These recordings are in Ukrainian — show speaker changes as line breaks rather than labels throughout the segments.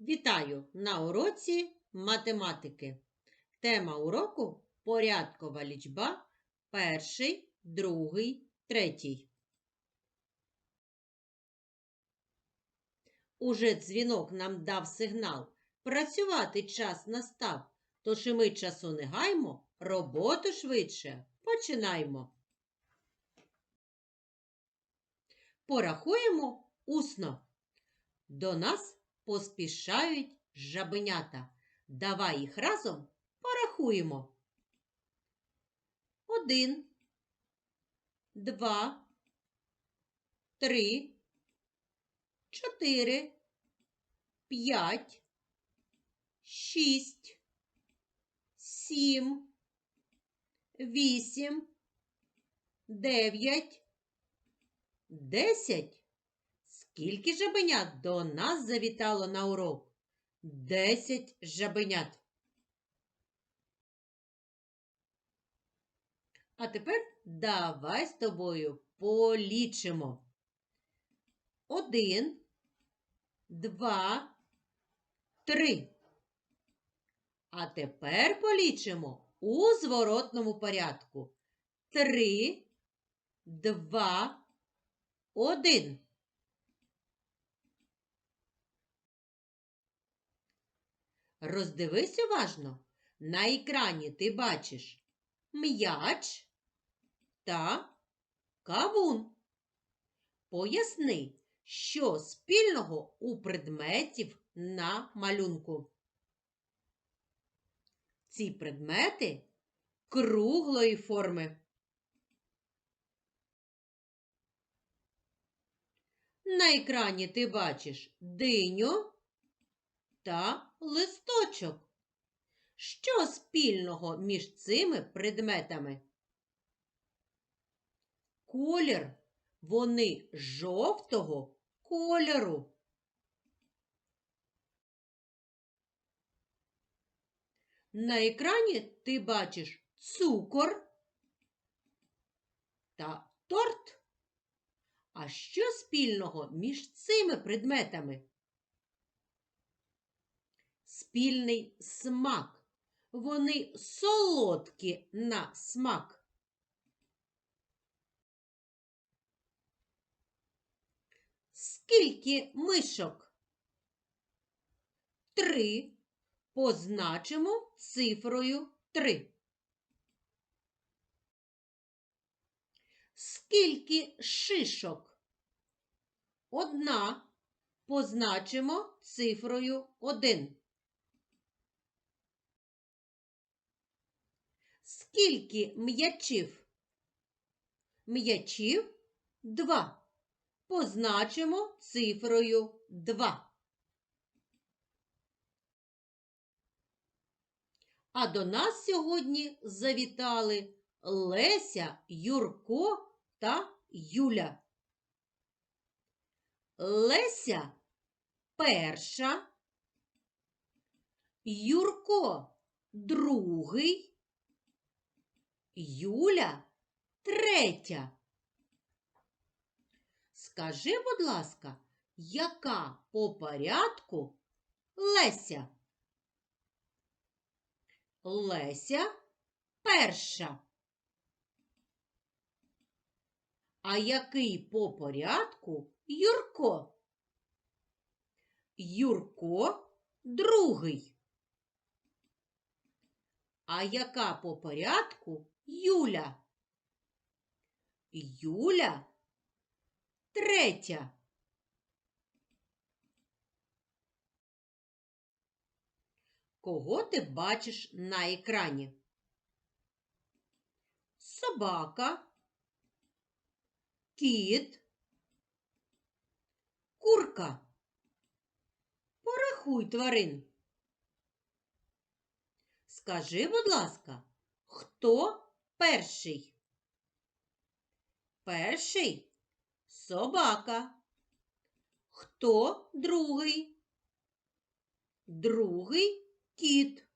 Вітаю на уроці математики. Тема уроку порядкова лічба перший, другий, третій. Уже дзвінок нам дав сигнал. Працювати час настав. Тож і ми часу не гаймо, роботу швидше починаймо. Порахуємо усно. До нас поспішають жабенята. Давай їх разом порахуємо. Один, два, три, чотири, п'ять, шість, сім, вісім, дев'ять, десять. Скільки жабенят до нас завітало на урок? Десять жабенят. А тепер давай з тобою полічимо. Один, два, три. А тепер полічимо у зворотному порядку. Три, два, один. Роздивись уважно. На екрані ти бачиш м'яч та кавун. Поясни, що спільного у предметів на малюнку. Ці предмети круглої форми. На екрані ти бачиш диню та листочок. Що спільного між цими предметами? Колір. Вони жовтого кольору. На екрані ти бачиш цукор та торт. А що спільного між цими предметами? Спільний смак. Вони солодкі на смак. Скільки мишок? Три. Позначимо цифрою три. Скільки шишок? Одна. Позначимо цифрою один. Скільки м'ячів? М'ячів два. Позначимо цифрою два. А до нас сьогодні завітали Леся, Юрко та Юля. Леся перша, Юрко другий. Юля третя. Скажи, будь ласка, яка по порядку Леся? Леся перша. А який по порядку Юрко? Юрко другий. А яка по порядку Юля. Юля третя. Кого ти бачиш на екрані? Собака, кіт, курка. Порахуй тварин. Скажи, будь ласка, хто перший. Перший собака. Хто другий? Другий кіт.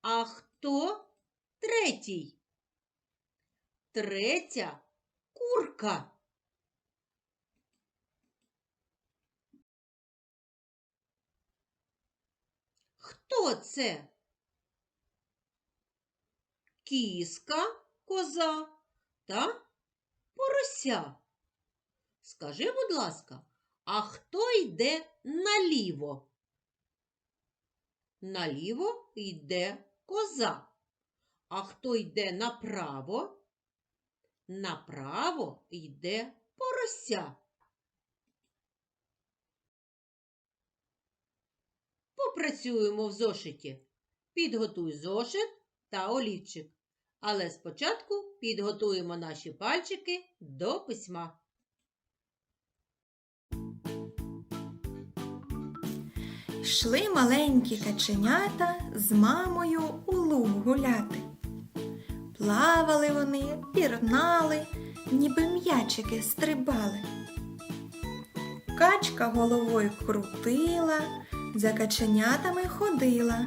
А хто третій? Третя курка. Хто це? Кіска, коза та порося. Скажи, будь ласка, а хто йде наліво? Наліво йде коза. А хто йде направо? Направо йде порося. Попрацюємо в зошиті. Підготуй зошит та олівчик. Але спочатку підготуємо наші пальчики до письма.
Йшли маленькі каченята з мамою у луг гуляти. Плавали вони, пірнали, ніби м'ячики стрибали. Качка головою крутила, за каченятами ходила.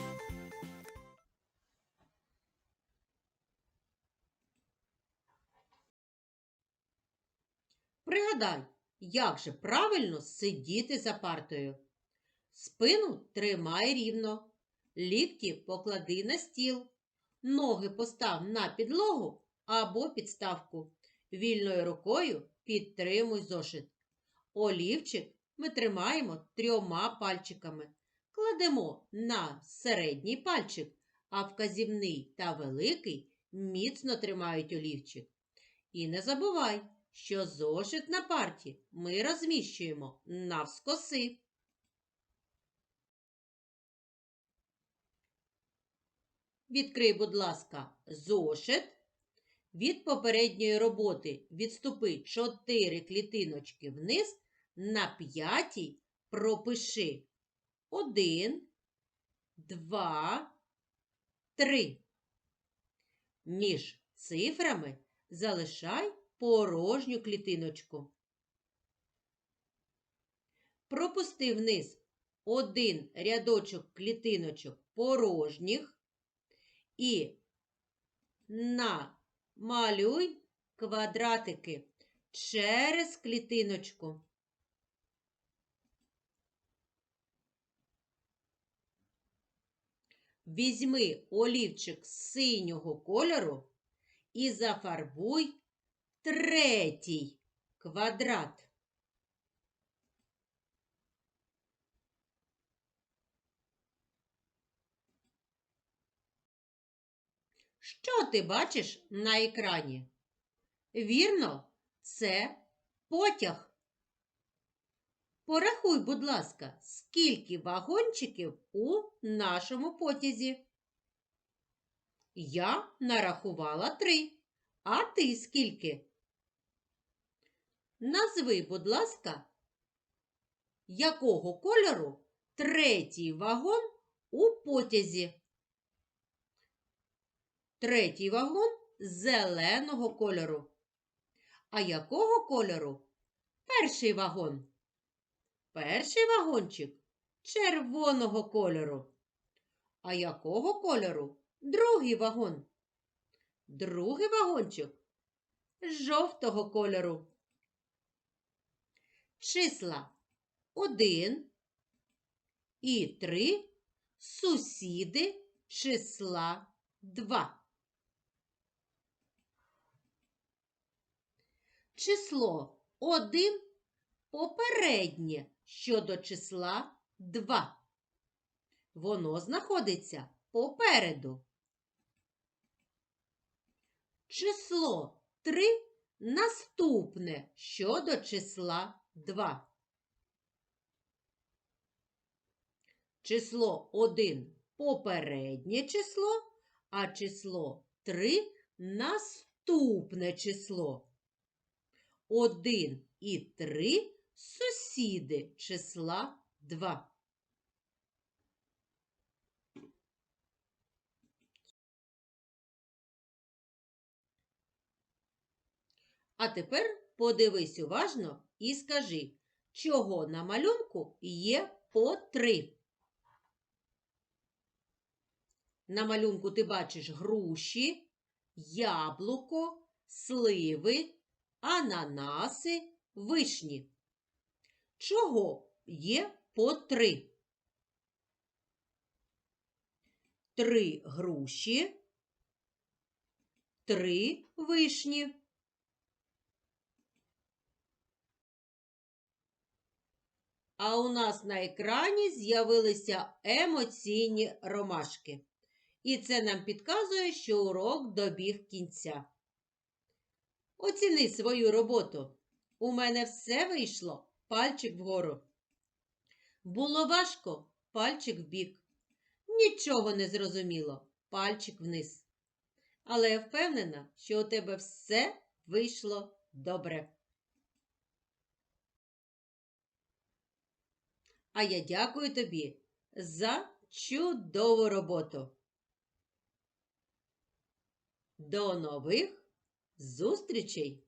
Пригадай, як же правильно сидіти за партою. Спину тримай рівно, лікті поклади на стіл, ноги постав на підлогу або підставку. Вільною рукою підтримуй зошит. Олівчик ми тримаємо трьома пальчиками. Кладемо на середній пальчик, а вказівний та великий міцно тримають олівчик. І не забувай, що зошит на парті ми розміщуємо навскоси. Відкрий, будь ласка, зошит. Від попередньої роботи відступи 4 клітиночки вниз, на п'ятій пропиши 1, 2, 3. Між цифрами залишай порожню клітиночку. Пропусти вниз один рядочок клітиночок порожніх і намалюй квадратики через клітиночку. Візьми олівчик синього кольору і зафарбуй третій квадрат. Що ти бачиш на екрані? Вірно, це потяг. Порахуй, будь ласка, скільки вагончиків у нашому потязі. Я нарахувала три. А ти скільки? Назви, будь ласка, якого кольору третій вагон у потязі? Третій вагон зеленого кольору. А якого кольору перший вагон? Перший вагончик червоного кольору. А якого кольору другий вагон? Другий вагончик жовтого кольору. Числа 1 і 3 сусіди числа 2. Число 1 попереднє щодо числа 2. Воно знаходиться попереду. Число 3 наступне щодо числа 2. Число 1 попереднє число, а число 3 наступне число. 1 і 3 сусіди числа 2. А тепер подивись уважно і скажи, чого на малюнку є по 3. На малюнку ти бачиш груші, яблуко, сливи, ананаси, вишні. Чого є по три? Три груші, три вишні. А у нас на екрані з'явилися емоційні ромашки. І це нам підказує, що урок добіг кінця. Оціни свою роботу. У мене все вийшло. Пальчик вгору. Було важко, пальчик вбік. Нічого не зрозуміло, пальчик вниз. Але я впевнена, що у тебе все вийшло добре. А я дякую тобі за чудову роботу. До нових зустрічей!